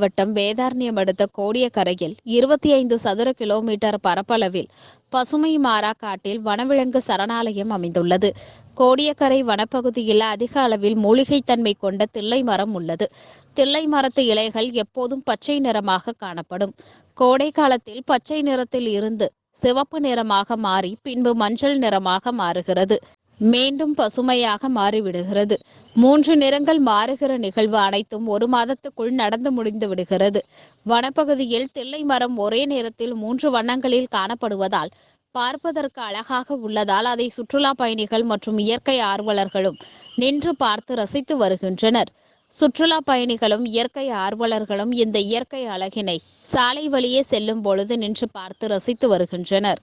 மாவட்டம் வேதாரண்யம் அடுத்த கோடியக்கரையில் இருபத்தி ஐந்து சதுர கிலோமீட்டர் பரப்பளவில் பசுமை மாறா காட்டில் வனவிலங்கு சரணாலயம் அமைந்துள்ளது. கோடியக்கரை வனப்பகுதியில் அதிக அளவில் மூலிகைத்தன்மை கொண்ட தில்லை மரம் உள்ளது. தில்லை மரத்து இலைகள் எப்போதும் பச்சை நிறமாக காணப்படும். கோடை காலத்தில் பச்சை நிறத்தில் இருந்து சிவப்பு நிறமாக மாறி பின்பு மஞ்சள் நிறமாக மாறுகிறது. மீண்டும் பசுமையாக மாறிவிடுகிறது. மூன்று நிறங்கள் மாறுகிற நிகழ்வு அனைத்தும் ஒரு மாதத்துக்குள் நடந்து முடிந்து விடுகிறது. வனப்பகுதியில் தில்லை மரம் ஒரே நேரத்தில் மூன்று வண்ணங்களில் காணப்படுவதால் பார்ப்பதற்கு அழகாக உள்ளதால் அதை சுற்றுலா பயணிகள் மற்றும் இயற்கை ஆர்வலர்களும் நின்று பார்த்து ரசித்து வருகின்றனர். சுற்றுலா பயணிகளும் இயற்கை ஆர்வலர்களும் இந்த இயற்கை அழகினை சாலை வழியே செல்லும் பொழுது நின்று பார்த்து ரசித்து வருகின்றனர்.